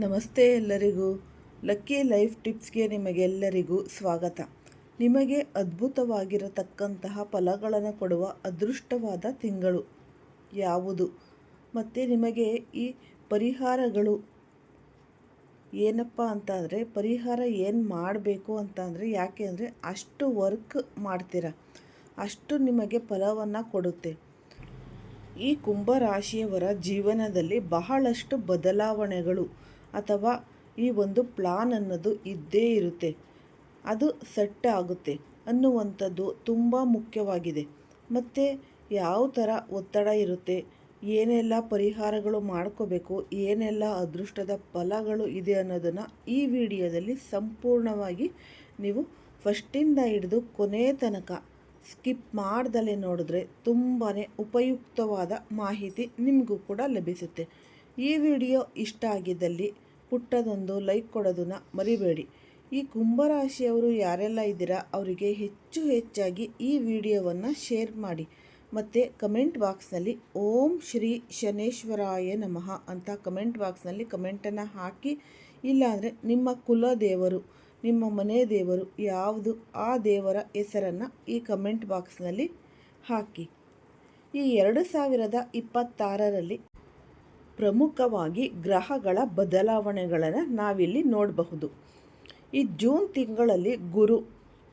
ನಮಸ್ತೆ ಎಲ್ಲರಿಗೂ. Lucky life ಟಿಪ್ಸ್ಗೆ ನಿಮಗೆಲ್ಲರಿಗೂ ಸ್ವಾಗತ. ನಿಮಗೆ ಅದ್ಭುತವಾಗಿರತಕ್ಕಂತಹ ಫಲಗಳನ್ನು ಕೊಡುವ ಅದೃಷ್ಟವಾದ ತಿಂಗಳು ಯಾವುದು? ಮತ್ತು ನಿಮಗೆ ಈ ಪರಿಹಾರಗಳು ಏನಪ್ಪ ಅಂತಂದರೆ, ಪರಿಹಾರ ಏನು ಮಾಡಬೇಕು ಅಂತ ಅಂದರೆ ಯಾಕೆ ಅಂದರೆ ಅಷ್ಟು ವರ್ಕ್ ಮಾಡ್ತೀರ. ಅಷ್ಟು ನಿಮಗೆ ಫಲವನ್ನು ಕೊಡುತ್ತೆ. ಈ ಕುಂಭರಾಶಿಯವರ ಜೀವನದಲ್ಲಿ ಬಹಳಷ್ಟು ಬದಲಾವಣೆಗಳು ಅಥವಾ ಈ ಒಂದು ಪ್ಲಾನ್ ಅನ್ನೋದು ಇದ್ದೇ ಇರುತ್ತೆ. ಅದು ಸೆಟ್ ಆಗುತ್ತೆ ಅನ್ನುವಂಥದ್ದು ತುಂಬ ಮುಖ್ಯವಾಗಿದೆ. ಮತ್ತು ಯಾವ ಥರ ಒತ್ತಡ ಇರುತ್ತೆ, ಏನೆಲ್ಲ ಪರಿಹಾರಗಳು ಮಾಡ್ಕೋಬೇಕು, ಏನೆಲ್ಲ ಅದೃಷ್ಟದ ಫಲಗಳು ಇದೆ ಅನ್ನೋದನ್ನು ಈ ವಿಡಿಯೋದಲ್ಲಿ ಸಂಪೂರ್ಣವಾಗಿ ನೀವು ಫಸ್ಟಿಂದ ಹಿಡಿದು ಕೊನೆ ತನಕ ಸ್ಕಿಪ್ ಮಾಡ್ದಲೇ ನೋಡಿದ್ರೆ ತುಂಬಾ ಉಪಯುಕ್ತವಾದ ಮಾಹಿತಿ ನಿಮಗೂ ಕೂಡ ಲಭಿಸುತ್ತೆ. ಈ ವಿಡಿಯೋ ಇಷ್ಟ ಆಗಿದ್ದಲ್ಲಿ ಪುಟ್ಟದೊಂದು ಲೈಕ್ ಕೊಡೋದನ್ನು ಮರಿಬೇಡಿ. ಈ ಕುಂಭರಾಶಿಯವರು ಯಾರೆಲ್ಲ ಇದ್ದೀರಾ, ಅವರಿಗೆ ಹೆಚ್ಚು ಹೆಚ್ಚಾಗಿ ಈ ವಿಡಿಯೋವನ್ನು ಶೇರ್ ಮಾಡಿ. ಮತ್ತು ಕಮೆಂಟ್ ಬಾಕ್ಸ್ನಲ್ಲಿ ಓಂ ಶ್ರೀ ಶನೇಶ್ವರಾಯ ನಮಃ ಅಂತ ಕಮೆಂಟ್ ಬಾಕ್ಸ್ನಲ್ಲಿ ಕಮೆಂಟನ್ನು ಹಾಕಿ. ಇಲ್ಲಾಂದರೆ ನಿಮ್ಮ ಕುಲದೇವರು ನಿಮ್ಮ ಮನೆ ದೇವರು ಯಾವುದು ಆ ದೇವರ ಹೆಸರನ್ನು ಈ ಕಮೆಂಟ್ ಬಾಕ್ಸ್ನಲ್ಲಿ ಹಾಕಿ. ಈ ಎರಡು ಸಾವಿರದ ಇಪ್ಪತ್ತಾರರಲ್ಲಿ ಪ್ರಮುಖವಾಗಿ ಗ್ರಹಗಳ ಬದಲಾವಣೆಗಳನ್ನು ನಾವಿಲ್ಲಿ ನೋಡಬಹುದು. ಈ ಜೂನ್ ತಿಂಗಳಲ್ಲಿ ಗುರು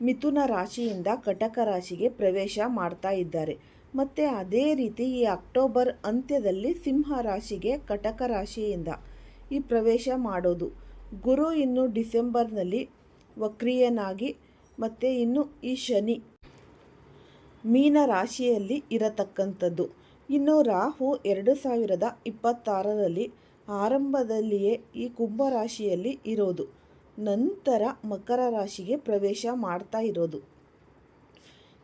ಮಿಥುನ ರಾಶಿಯಿಂದ ಕಟಕ ರಾಶಿಗೆ ಪ್ರವೇಶ ಮಾಡ್ತಾ ಇದ್ದಾರೆ. ಮತ್ತು ಅದೇ ರೀತಿ ಈ ಅಕ್ಟೋಬರ್ ಅಂತ್ಯದಲ್ಲಿ ಸಿಂಹ ರಾಶಿಗೆ ಕಟಕ ರಾಶಿಯಿಂದ ಈ ಪ್ರವೇಶ ಮಾಡೋದು. ಗುರು ಇನ್ನು ಡಿಸೆಂಬರ್ನಲ್ಲಿ ವಕ್ರಿಯನಾಗಿ ಮತ್ತು ಇನ್ನು ಈ ಶನಿ ಮೀನ ರಾಶಿಯಲ್ಲಿ ಇರತಕ್ಕಂಥದ್ದು. ಇನ್ನು ರಾಹು ಎರಡು ಸಾವಿರದ ಇಪ್ಪತ್ತಾರರಲ್ಲಿ ಆರಂಭದಲ್ಲಿಯೇ ಈ ಕುಂಭರಾಶಿಯಲ್ಲಿ ಇರೋದು. ನಂತರ ಮಕರ ರಾಶಿಗೆ ಪ್ರವೇಶ ಮಾಡ್ತಾ ಇರೋದು.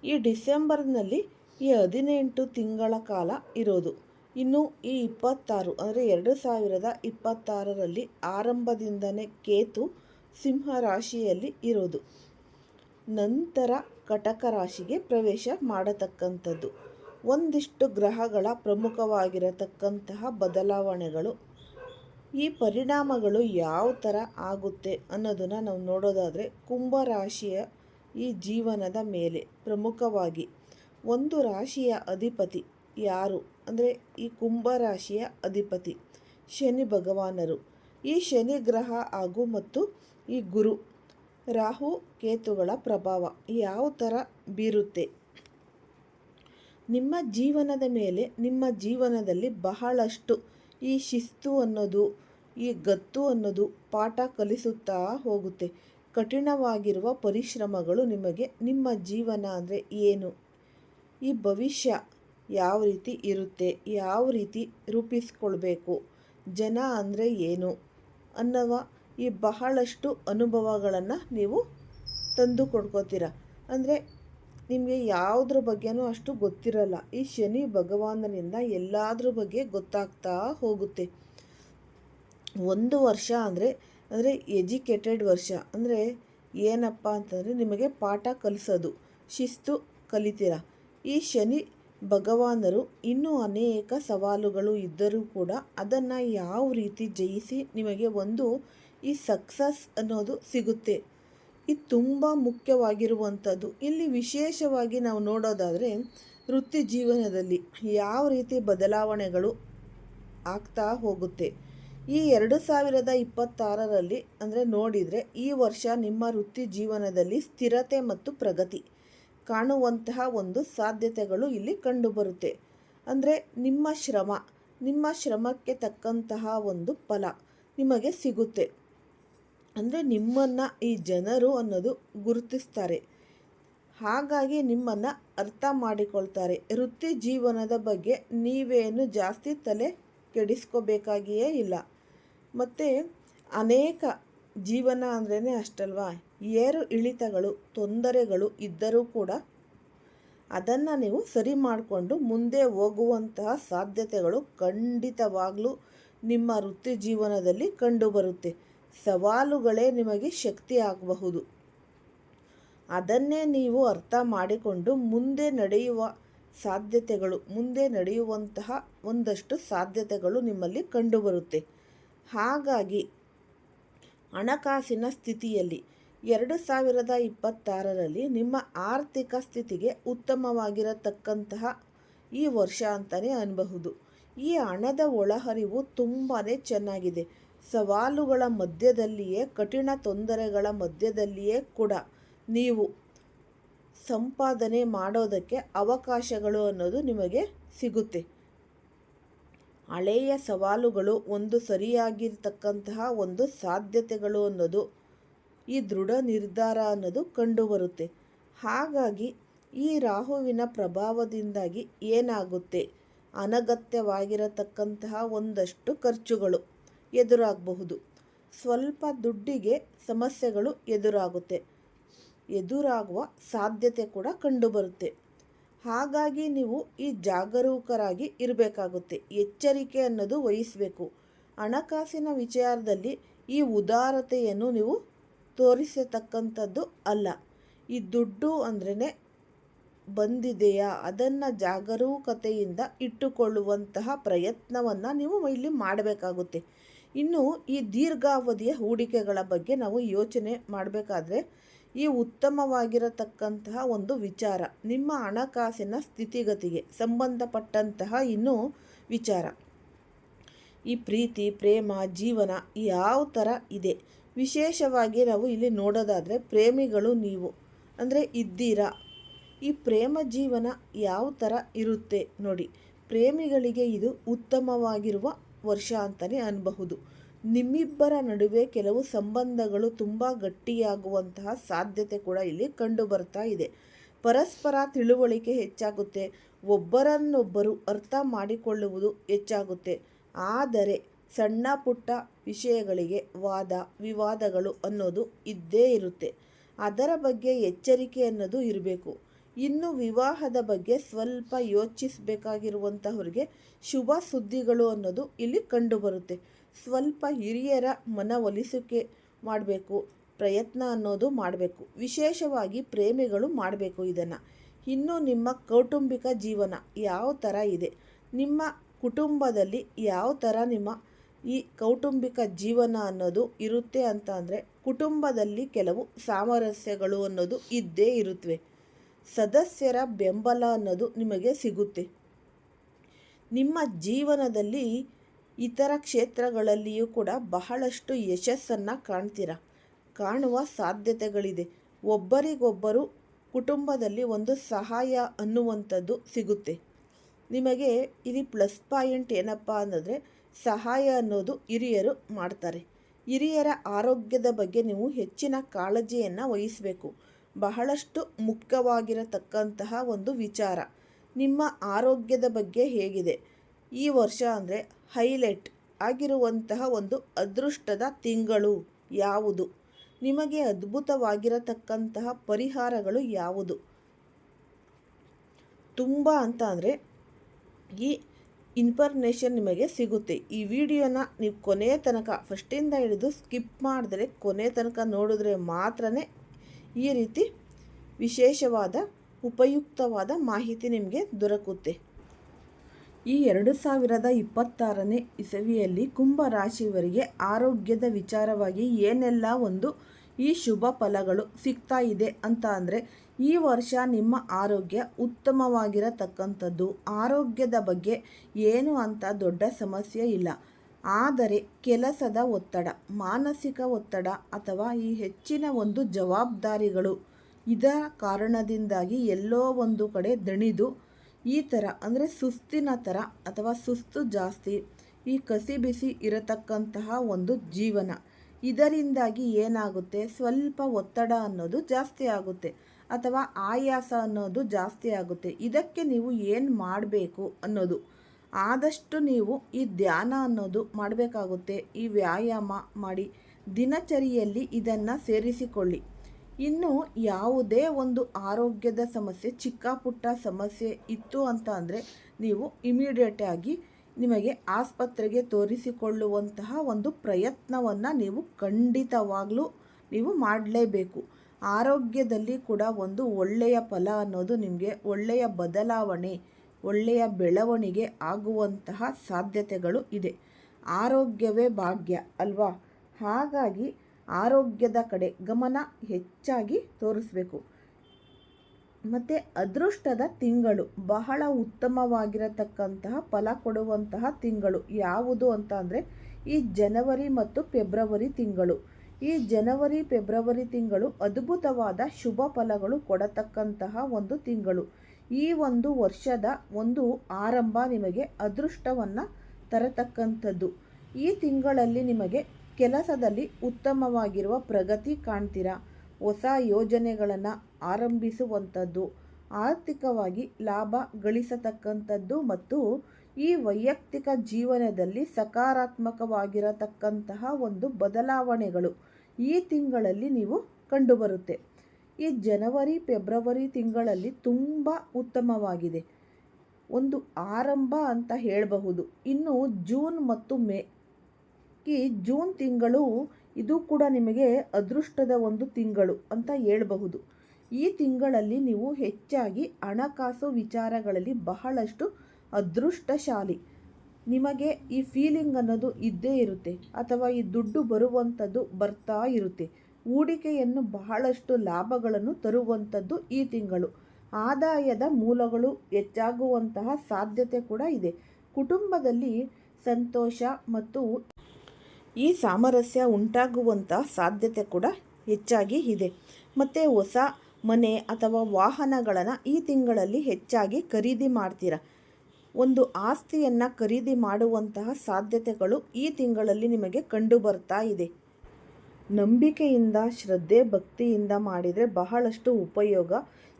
ಈ ಡಿಸೆಂಬರ್ನಲ್ಲಿ ಈ ಹದಿನೆಂಟು ತಿಂಗಳ ಕಾಲ ಇರೋದು. ಇನ್ನು ಈ ಇಪ್ಪತ್ತಾರು, ಅಂದರೆ ಎರಡು ಸಾವಿರದ ಇಪ್ಪತ್ತಾರರಲ್ಲಿ ಆರಂಭದಿಂದನೇ ಕೇತು ಸಿಂಹ ರಾಶಿಯಲ್ಲಿ ಇರೋದು. ನಂತರ ಕಟಕ ರಾಶಿಗೆ ಪ್ರವೇಶ ಮಾಡತಕ್ಕಂಥದ್ದು. ಒಂದಿಷ್ಟು ಗ್ರಹಗಳ ಪ್ರಮುಖವಾಗಿರತಕ್ಕಂತಹ ಬದಲಾವಣೆಗಳು. ಈ ಪರಿಣಾಮಗಳು ಯಾವ ಥರ ಆಗುತ್ತೆ ಅನ್ನೋದನ್ನು ನಾವು ನೋಡೋದಾದರೆ ಕುಂಭರಾಶಿಯ ಈ ಜೀವನದ ಮೇಲೆ ಪ್ರಮುಖವಾಗಿ ಒಂದು ರಾಶಿಯ ಅಧಿಪತಿ ಯಾರು ಅಂದರೆ, ಈ ಕುಂಭರಾಶಿಯ ಅಧಿಪತಿ ಶನಿ ಭಗವಾನರು. ಈ ಶನಿ ಗ್ರಹ ಹಾಗೂ ಮತ್ತು ಈ ಗುರು ರಾಹು ಕೇತುಗಳ ಪ್ರಭಾವ ಯಾವ ಥರ ಬೀರುತ್ತೆ ನಿಮ್ಮ ಜೀವನದ ಮೇಲೆ ನಿಮ್ಮ ಜೀವನದಲ್ಲಿ ಬಹಳಷ್ಟು ಈ ಶಿಸ್ತು ಅನ್ನೋದು, ಈ ಗತ್ತು ಅನ್ನೋದು ಪಾಠ ಕಲಿಸುತ್ತಾ ಹೋಗುತ್ತೆ. ಕಠಿಣವಾಗಿರುವ ಪರಿಶ್ರಮಗಳು ನಿಮಗೆ ನಿಮ್ಮ ಜೀವನ ಅಂದರೆ ಏನು? ಈ ಭವಿಷ್ಯ ಯಾವ ರೀತಿ ಇರುತ್ತೆ? ಯಾವ ರೀತಿ ರೂಪಿಸ್ಕೊಳ್ಬೇಕು? ಜನ ಅಂದರೆ ಏನು? ಅನ್ನುವ ಈ ಬಹಳಷ್ಟು ಅನುಭವಗಳನ್ನು ನೀವು ತಂದು ಕೊಡ್ಕೋತೀರ ಅಂದರೆ ನಿಮಗೆ ಯಾವುದ್ರ ಬಗ್ಗೆನೂ ಅಷ್ಟು ಗೊತ್ತಿರಲ್ಲ. ಈ ಶನಿ ಭಗವಾನನಿಂದ ಎಲ್ಲಾದ್ರ ಬಗ್ಗೆ ಗೊತ್ತಾಗ್ತಾ ಹೋಗುತ್ತೆ. ಒಂದು ವರ್ಷ ಅಂದರೆ ಅಂದರೆ ಎಜುಕೇಟೆಡ್ ವರ್ಷ. ಅಂದರೆ ಏನಪ್ಪ ಅಂತಂದರೆ ನಿಮಗೆ ಪಾಠ ಕಲಿಸೋದು. ಶಿಸ್ತು ಕಲಿತೀರ. ಈ ಶನಿ ಭಗವಾನರು ಇನ್ನೂ ಅನೇಕ ಸವಾಲುಗಳು ಇದ್ದರೂ ಕೂಡ ಅದನ್ನು ಯಾವ ರೀತಿ ಜಯಿಸಿ ನಿಮಗೆ ಒಂದು ಈ ಸಕ್ಸಸ್ ಅನ್ನೋದು ಸಿಗುತ್ತೆ. ಇದು ತುಂಬ ಮುಖ್ಯವಾಗಿರುವಂಥದ್ದು. ಇಲ್ಲಿ ವಿಶೇಷವಾಗಿ ನಾವು ನೋಡೋದಾದರೆ ವೃತ್ತಿ ಜೀವನದಲ್ಲಿ ಯಾವ ರೀತಿ ಬದಲಾವಣೆಗಳು ಆಗ್ತಾ ಹೋಗುತ್ತೆ. ಈ ಎರಡು ಸಾವಿರದ ಇಪ್ಪತ್ತಾರರಲ್ಲಿ ಅಂದರೆ ನೋಡಿದರೆ ಈ ವರ್ಷ ನಿಮ್ಮ ವೃತ್ತಿ ಜೀವನದಲ್ಲಿ ಸ್ಥಿರತೆ ಮತ್ತು ಪ್ರಗತಿ ಕಾಣುವಂತಹ ಒಂದು ಸಾಧ್ಯತೆಗಳು ಇಲ್ಲಿ ಕಂಡುಬರುತ್ತೆ. ಅಂದರೆ ನಿಮ್ಮ ಶ್ರಮ, ನಿಮ್ಮ ಶ್ರಮಕ್ಕೆ ತಕ್ಕಂತಹ ಒಂದು ಫಲ ನಿಮಗೆ ಸಿಗುತ್ತೆ. ಅಂದರೆ ನಿಮ್ಮನ್ನು ಈ ಜನರು ಅನ್ನೋದು ಗುರುತಿಸ್ತಾರೆ. ಹಾಗಾಗಿ ನಿಮ್ಮನ್ನು ಅರ್ಥ ಮಾಡಿಕೊಳ್ತಾರೆ. ವೃತ್ತಿ ಜೀವನದ ಬಗ್ಗೆ ನೀವೇನು ಜಾಸ್ತಿ ತಲೆ ಕೆಡಿಸ್ಕೋಬೇಕಾಗಿಯೇ ಇಲ್ಲ. ಮತ್ತು ಅನೇಕ ಜೀವನ ಅಂದ್ರೇ ಅಷ್ಟಲ್ವಾ? ಏರು ಇಳಿತಗಳು, ತೊಂದರೆಗಳು ಇದ್ದರೂ ಕೂಡ ಅದನ್ನು ನೀವು ಸರಿ ಮಾಡಿಕೊಂಡು ಮುಂದೆ ಹೋಗುವಂತಹ ಸಾಧ್ಯತೆಗಳು ಖಂಡಿತವಾಗಲೂ ನಿಮ್ಮ ವೃತ್ತಿ ಜೀವನದಲ್ಲಿ ಕಂಡುಬರುತ್ತೆ ಸವಾಲುಗಳೇ ನಿಮಗೆ ಶಕ್ತಿ ಆಗಬಹುದು ಅದನ್ನೇ ನೀವು ಅರ್ಥ ಮಾಡಿಕೊಂಡು ಮುಂದೆ ನಡೆಯುವ ಸಾಧ್ಯತೆಗಳು, ಮುಂದೆ ನಡೆಯುವಂತಹ ಒಂದಷ್ಟು ಸಾಧ್ಯತೆಗಳು ನಿಮ್ಮಲ್ಲಿ ಕಂಡುಬರುತ್ತೆ. ಹಾಗಾಗಿ ಹಣಕಾಸಿನ ಸ್ಥಿತಿಯಲ್ಲಿ ಎರಡು ಸಾವಿರದ ಇಪ್ಪತ್ತಾರರಲ್ಲಿ ನಿಮ್ಮ ಆರ್ಥಿಕ ಸ್ಥಿತಿಗೆ ಉತ್ತಮವಾಗಿರತಕ್ಕಂತಹ ಈ ವರ್ಷ ಅಂತಲೇ ಅನ್ನಬಹುದು ಈ ಹಣದ ಒಳಹರಿವು ತುಂಬಾ ಚೆನ್ನಾಗಿದೆ. ಸವಾಲುಗಳ ಮಧ್ಯದಲ್ಲಿಯೇ, ಕಠಿಣ ತೊಂದರೆಗಳ ಮಧ್ಯದಲ್ಲಿಯೇ ಕೂಡ ನೀವು ಸಂಪಾದನೆ ಮಾಡೋದಕ್ಕೆ ಅವಕಾಶಗಳು ಅನ್ನೋದು ನಿಮಗೆ ಸಿಗುತ್ತೆ. ಹಳೆಯ ಸವಾಲುಗಳು ಒಂದು ಸರಿಯಾಗಿರ್ತಕ್ಕಂತಹ ಒಂದು ಸಾಧ್ಯತೆಗಳು ಅನ್ನೋದು ಈ ದೃಢ ನಿರ್ಧಾರ ಅನ್ನೋದು ಕಂಡುಬರುತ್ತೆ. ಹಾಗಾಗಿ ಈ ರಾಹುವಿನ ಪ್ರಭಾವದಿಂದಾಗಿ ಏನಾಗುತ್ತೆ? ಅನಗತ್ಯವಾಗಿರತಕ್ಕಂತಹ ಒಂದಷ್ಟು ಖರ್ಚುಗಳು. ಎದುರಾಗಬಹುದು. ಸ್ವಲ್ಪ ದುಡ್ಡಿಗೆ ಸಮಸ್ಯೆಗಳು ಎದುರಾಗುತ್ತೆ. ಎದುರಾಗುವ ಸಾಧ್ಯತೆ ಕೂಡ ಕಂಡುಬರುತ್ತೆ. ಹಾಗಾಗಿ ನೀವು ಈ ಜಾಗರೂಕರಾಗಿ ಇರಬೇಕಾಗುತ್ತೆ. ಎಚ್ಚರಿಕೆ ಅನ್ನೋದು ವಹಿಸಬೇಕು. ಹಣಕಾಸಿನ ವಿಚಾರದಲ್ಲಿ ಈ ಉದಾರತೆಯನ್ನು ನೀವು ತೋರಿಸತಕ್ಕಂಥದ್ದು ಅಲ್ಲ. ಈ ದುಡ್ಡು ಅಂದ್ರೇ ಬಂದಿದೆಯಾ? ಅದನ್ನು ಜಾಗರೂಕತೆಯಿಂದ ಇಟ್ಟುಕೊಳ್ಳುವಂತಹ ಪ್ರಯತ್ನವನ್ನು ನೀವು ಇಲ್ಲಿ ಮಾಡಬೇಕಾಗುತ್ತೆ. ಇನ್ನು ಈ ದೀರ್ಘಾವಧಿಯ ಹೂಡಿಕೆಗಳ ಬಗ್ಗೆ ನಾವು ಯೋಚನೆ ಮಾಡಬೇಕಾದ್ರೆ ಈ ಉತ್ತಮವಾಗಿರತಕ್ಕಂತಹ ಒಂದು ವಿಚಾರ, ನಿಮ್ಮ ಹಣಕಾಸಿನ ಸ್ಥಿತಿಗತಿಗೆ ಸಂಬಂಧಪಟ್ಟಂತಹ ಇನ್ನೂ ವಿಚಾರ. ಈ ಪ್ರೀತಿ, ಪ್ರೇಮ, ಜೀವನ ಯಾವ ಥರ ಇದೆ? ವಿಶೇಷವಾಗಿ ನಾವು ಇಲ್ಲಿ ನೋಡೋದಾದರೆ ಪ್ರೇಮಿಗಳು ನೀವು, ಅಂದರೆ ಇದ್ದೀರಾ? ಈ ಪ್ರೇಮ ಜೀವನ ಯಾವ ಥರ ಇರುತ್ತೆ ನೋಡಿ. ಪ್ರೇಮಿಗಳಿಗೆ ಇದು ಉತ್ತಮವಾಗಿರುವ ವರ್ಷ ಅಂತಲೇ ಅನ್ನಬಹುದು ನಿಮ್ಮಿಬ್ಬರ ನಡುವೆ ಕೆಲವು ಸಂಬಂಧಗಳು ತುಂಬ ಗಟ್ಟಿಯಾಗುವಂತಹ ಸಾಧ್ಯತೆ ಕೂಡ ಇಲ್ಲಿ ಕಂಡು ಬರ್ತಾ ಇದೆ. ಪರಸ್ಪರ ತಿಳುವಳಿಕೆ ಹೆಚ್ಚಾಗುತ್ತೆ. ಒಬ್ಬರನ್ನೊಬ್ಬರು ಅರ್ಥ ಮಾಡಿಕೊಳ್ಳುವುದು ಹೆಚ್ಚಾಗುತ್ತೆ. ಆದರೆ ಸಣ್ಣ ಪುಟ್ಟ ವಿಷಯಗಳಿಗೆ ವಾದ, ವಿವಾದಗಳು ಅನ್ನೋದು ಇದ್ದೇ ಇರುತ್ತೆ. ಅದರ ಬಗ್ಗೆ ಎಚ್ಚರಿಕೆ ಅನ್ನೋದು ಇರಬೇಕು. ಇನ್ನು ವಿವಾಹದ ಬಗ್ಗೆ ಸ್ವಲ್ಪ ಯೋಚಿಸಬೇಕಾಗಿರುವಂತಹವ್ರಿಗೆ ಶುಭ ಸುದ್ದಿಗಳು ಅನ್ನೋದು ಇಲ್ಲಿ ಕಂಡುಬರುತ್ತೆ. ಸ್ವಲ್ಪ ಹಿರಿಯರ ಮನವೊಲಿಸಿಕೆ ಮಾಡಬೇಕು, ಪ್ರಯತ್ನ ಅನ್ನೋದು ಮಾಡಬೇಕು. ವಿಶೇಷವಾಗಿ ಪ್ರೇಮಿಗಳು ಮಾಡಬೇಕು ಇದನ್ನು. ಇನ್ನು ನಿಮ್ಮ ಕೌಟುಂಬಿಕ ಜೀವನ ಯಾವ ಥರ ಇದೆ? ನಿಮ್ಮ ಕುಟುಂಬದಲ್ಲಿ ಯಾವ ಥರ ನಿಮ್ಮ ಈ ಕೌಟುಂಬಿಕ ಜೀವನ ಅನ್ನೋದು ಇರುತ್ತೆ ಅಂತ ಅಂದರೆ ಕುಟುಂಬದಲ್ಲಿ ಕೆಲವು ಸಾಮರಸ್ಯಗಳು ಅನ್ನೋದು ಇದ್ದೇ ಇರುತ್ತವೆ ಸದಸ್ಯರ ಬೆಂಬಲ ಅನ್ನೋದು ನಿಮಗೆ ಸಿಗುತ್ತೆ. ನಿಮ್ಮ ಜೀವನದಲ್ಲಿ ಇತರ ಕ್ಷೇತ್ರಗಳಲ್ಲಿಯೂ ಕೂಡ ಬಹಳಷ್ಟು ಯಶಸ್ಸನ್ನು ಕಾಣ್ತೀರ? ಕಾಣುವ ಸಾಧ್ಯತೆಗಳಿದೆ. ಒಬ್ಬರಿಗೊಬ್ಬರು ಕುಟುಂಬದಲ್ಲಿ ಒಂದು ಸಹಾಯ ಅನ್ನುವಂಥದ್ದು ಸಿಗುತ್ತೆ. ನಿಮಗೆ ಇಲ್ಲಿ ಪ್ಲಸ್ ಪಾಯಿಂಟ್ ಏನಪ್ಪ ಅಂದರೆ ಸಹಾಯ ಅನ್ನೋದು ಹಿರಿಯರು ಮಾಡ್ತಾರೆ. ಹಿರಿಯರ ಆರೋಗ್ಯದ ಬಗ್ಗೆ ನೀವು ಹೆಚ್ಚಿನ ಕಾಳಜಿಯನ್ನು ವಹಿಸಬೇಕು. ಬಹಳಷ್ಟು ಮುಖ್ಯವಾಗಿರತಕ್ಕಂತಹ ಒಂದು ವಿಚಾರ. ನಿಮ್ಮ ಆರೋಗ್ಯದ ಬಗ್ಗೆ ಹೇಗಿದೆ? ಈ ವರ್ಷ ಅಂದರೆ ಹೈಲೈಟ್ ಆಗಿರುವಂತಹ ಒಂದು ಅದೃಷ್ಟದ ತಿಂಗಳು ಯಾವುದು? ನಿಮಗೆ ಅದ್ಭುತವಾಗಿರತಕ್ಕಂತಹ ಪರಿಹಾರಗಳು ಯಾವುದು? ತುಂಬ ಅಂತ ಅಂದರೆ ಈ ಇನ್ಫಾರ್ಮೇಷನ್ ನಿಮಗೆ ಸಿಗುತ್ತೆ. ಈ ವಿಡಿಯೋನ ನೀವು ಕೊನೆಯ ತನಕ ಫಸ್ಟಿಂದ ಹಿಡಿದು ಸ್ಕಿಪ್ ಮಾಡಿದ್ರೆ ಕೊನೆ ತನಕ ನೋಡಿದ್ರೆ ಮಾತ್ರ ಈ ರೀತಿ ವಿಶೇಷವಾದ, ಉಪಯುಕ್ತವಾದ ಮಾಹಿತಿ ನಿಮಗೆ ದೊರಕುತ್ತೆ. ಈ ಎರಡು ಸಾವಿರದ ಇಪ್ಪತ್ತಾರನೇ ಇಸವಿಯಲ್ಲಿ ಕುಂಭ ರಾಶಿಯವರಿಗೆ ಆರೋಗ್ಯದ ವಿಚಾರವಾಗಿ ಏನೆಲ್ಲ ಒಂದು ಈ ಶುಭ ಫಲಗಳು ಸಿಗ್ತಾ ಇದೆ ಅಂತ ಅಂದರೆ, ಈ ವರ್ಷ ನಿಮ್ಮ ಆರೋಗ್ಯ ಉತ್ತಮವಾಗಿರತಕ್ಕಂಥದ್ದು. ಆರೋಗ್ಯದ ಬಗ್ಗೆ ಏನು ಅಂತ ದೊಡ್ಡ ಸಮಸ್ಯೆ ಇಲ್ಲ. ಆದರೆ ಕೆಲಸದ ಒತ್ತಡ, ಮಾನಸಿಕ ಒತ್ತಡ ಅಥವಾ ಈ ಹೆಚ್ಚಿನ ಒಂದು ಜವಾಬ್ದಾರಿಗಳು ಇದರ ಕಾರಣದಿಂದಾಗಿ ಎಲ್ಲೋ ಒಂದು ಕಡೆ ದಣಿದು, ಈ ಥರ ಅಂದರೆ ಸುಸ್ತಿನ ಥರ ಅಥವಾ ಸುಸ್ತು ಜಾಸ್ತಿ, ಈ ಕಸಿ ಬಿಸಿ ಇರತಕ್ಕಂತಹ ಒಂದು ಜೀವನ. ಇದರಿಂದಾಗಿ ಏನಾಗುತ್ತೆ? ಸ್ವಲ್ಪ ಒತ್ತಡ ಅನ್ನೋದು ಜಾಸ್ತಿ ಆಗುತ್ತೆ ಅಥವಾ ಆಯಾಸ ಅನ್ನೋದು ಜಾಸ್ತಿ ಆಗುತ್ತೆ. ಇದಕ್ಕೆ ನೀವು ಏನು ಮಾಡಬೇಕು ಅನ್ನೋದು. ಆದಷ್ಟು ನೀವು ಈ ಧ್ಯಾನ ಅನ್ನೋದು ಮಾಡಬೇಕಾಗುತ್ತೆ. ಈ ವ್ಯಾಯಾಮ ಮಾಡಿ ದಿನಚರಿಯಲ್ಲಿ ಇದನ್ನು ಸೇರಿಸಿಕೊಳ್ಳಿ. ಇನ್ನು ಯಾವುದೇ ಒಂದು ಆರೋಗ್ಯದ ಸಮಸ್ಯೆ, ಚಿಕ್ಕ ಪುಟ್ಟ ಸಮಸ್ಯೆ ಇತ್ತು ಅಂತ ಅಂದರೆ ನೀವು ಇಮಿಡಿಯೇಟಾಗಿ ನಿಮಗೆ ಆಸ್ಪತ್ರೆಗೆ ತೋರಿಸಿಕೊಳ್ಳುವಂತಹ ಒಂದು ಪ್ರಯತ್ನವನ್ನು ನೀವು ಖಂಡಿತವಾಗಲೂ ನೀವು ಮಾಡಲೇಬೇಕು. ಆರೋಗ್ಯದಲ್ಲಿ ಕೂಡ ಒಂದು ಒಳ್ಳೆಯ ಫಲ ಅನ್ನೋದು ನಿಮಗೆ ಒಳ್ಳೆಯ ಬದಲಾವಣೆ ಒಳ್ಳೆಯ ಬೆಳವಣಿಗೆ ಆಗುವಂತಹ ಸಾಧ್ಯತೆಗಳು ಇದೆ. ಆರೋಗ್ಯವೇ ಭಾಗ್ಯ ಅಲ್ವಾ? ಹಾಗಾಗಿ ಆರೋಗ್ಯದ ಕಡೆ ಗಮನ ಹೆಚ್ಚಾಗಿ ತೋರಿಸ್ಬೇಕು. ಮತ್ತು ಅದೃಷ್ಟದ ತಿಂಗಳು ಬಹಳ ಉತ್ತಮವಾಗಿರತಕ್ಕಂತಹ ಫಲ ಕೊಡುವಂತಹ ತಿಂಗಳು ಯಾವುದು ಅಂತ ಅಂದರೆ ಈ ಜನವರಿ ಮತ್ತು ಫೆಬ್ರವರಿ ತಿಂಗಳು. ಈ ಜನವರಿ, ಫೆಬ್ರವರಿ ತಿಂಗಳು ಅದ್ಭುತವಾದ ಶುಭ ಫಲಗಳು ಕೊಡತಕ್ಕಂತಹ ಒಂದು ತಿಂಗಳು. ಈ ಒಂದು ವರ್ಷದ ಒಂದು ಆರಂಭ ನಿಮಗೆ ಅದೃಷ್ಟವನ್ನು ತರತಕ್ಕಂಥದ್ದು. ಈ ತಿಂಗಳಲ್ಲಿ ನಿಮಗೆ ಕೆಲಸದಲ್ಲಿ ಉತ್ತಮವಾಗಿರುವ ಪ್ರಗತಿ ಕಾಣ್ತೀರಾ? ಹೊಸ ಯೋಜನೆಗಳನ್ನು ಆರಂಭಿಸುವಂಥದ್ದು, ಆರ್ಥಿಕವಾಗಿ ಲಾಭ ಗಳಿಸತಕ್ಕಂಥದ್ದು ಮತ್ತು ಈ ವೈಯಕ್ತಿಕ ಜೀವನದಲ್ಲಿ ಸಕಾರಾತ್ಮಕವಾಗಿರತಕ್ಕಂತಹ ಒಂದು ಬದಲಾವಣೆಗಳು ಈ ತಿಂಗಳಲ್ಲಿ ನೀವು ಕಂಡುಬರುತ್ತೆ. ಈ ಜನವರಿ, ಫೆಬ್ರವರಿ ತಿಂಗಳಲ್ಲಿ ತುಂಬ ಉತ್ತಮವಾಗಿದೆ. ಒಂದು ಆರಂಭ ಅಂತ ಹೇಳಬಹುದು. ಇನ್ನು ಜೂನ್ ಮತ್ತು ಮೇ ಈ ಜೂನ್ ತಿಂಗಳು ಇದು ಕೂಡ ನಿಮಗೆ ಅದೃಷ್ಟದ ಒಂದು ತಿಂಗಳು ಅಂತ ಹೇಳಬಹುದು. ಈ ತಿಂಗಳಲ್ಲಿ ನೀವು ಹೆಚ್ಚಾಗಿ ಹಣಕಾಸು ವಿಚಾರಗಳಲ್ಲಿ ಬಹಳಷ್ಟು ಅದೃಷ್ಟಶಾಲಿ. ನಿಮಗೆ ಈ ಫೀಲಿಂಗ್ ಅನ್ನೋದು ಇದ್ದೇ ಇರುತ್ತೆ. ಅಥವಾ ಈ ದುಡ್ಡು ಬರುವಂಥದ್ದು ಬರ್ತಾ ಇರುತ್ತೆ. ಹೂಡಿಕೆಯನ್ನು ಬಹಳಷ್ಟು ಲಾಭಗಳನ್ನು ತರುವಂಥದ್ದು ಈ ತಿಂಗಳು. ಆದಾಯದ ಮೂಲಗಳು ಹೆಚ್ಚಾಗುವಂತಹ ಸಾಧ್ಯತೆ ಕೂಡ ಇದೆ. ಕುಟುಂಬದಲ್ಲಿ ಸಂತೋಷ ಮತ್ತು ಈ ಸಾಮರಸ್ಯ ಉಂಟಾಗುವಂತಹ ಸಾಧ್ಯತೆ ಕೂಡ ಹೆಚ್ಚಾಗಿ ಇದೆ. ಮತ್ತು ಹೊಸ ಮನೆ ಅಥವಾ ವಾಹನಗಳನ್ನು ಈ ತಿಂಗಳಲ್ಲಿ ಹೆಚ್ಚಾಗಿ ಖರೀದಿ ಮಾಡ್ತೀರಾ? ಒಂದು ಆಸ್ತಿಯನ್ನು ಖರೀದಿ ಮಾಡುವಂತಹ ಸಾಧ್ಯತೆಗಳು ಈ ತಿಂಗಳಲ್ಲಿ ನಿಮಗೆ ಕಂಡು ಬರ್ತಾ ಇದೆ. ನಂಬಿಕೆಯಿಂದ, ಶ್ರದ್ಧೆ, ಭಕ್ತಿಯಿಂದ ಮಾಡಿದರೆ ಬಹಳಷ್ಟು ಉಪಯೋಗ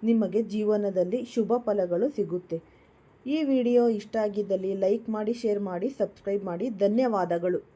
ನಿಮಗೆ ಜೀವನದಲ್ಲಿ ಶುಭ ಫಲಗಳು ಸಿಗುತ್ತೆ. ಈ ವಿಡಿಯೋ ಇಷ್ಟ ಆಗಿದ್ದಲ್ಲಿ ಲೈಕ್ ಮಾಡಿ, ಶೇರ್ ಮಾಡಿ, ಸಬ್ಸ್ಕ್ರೈಬ್ ಮಾಡಿ. ಧನ್ಯವಾದಗಳು.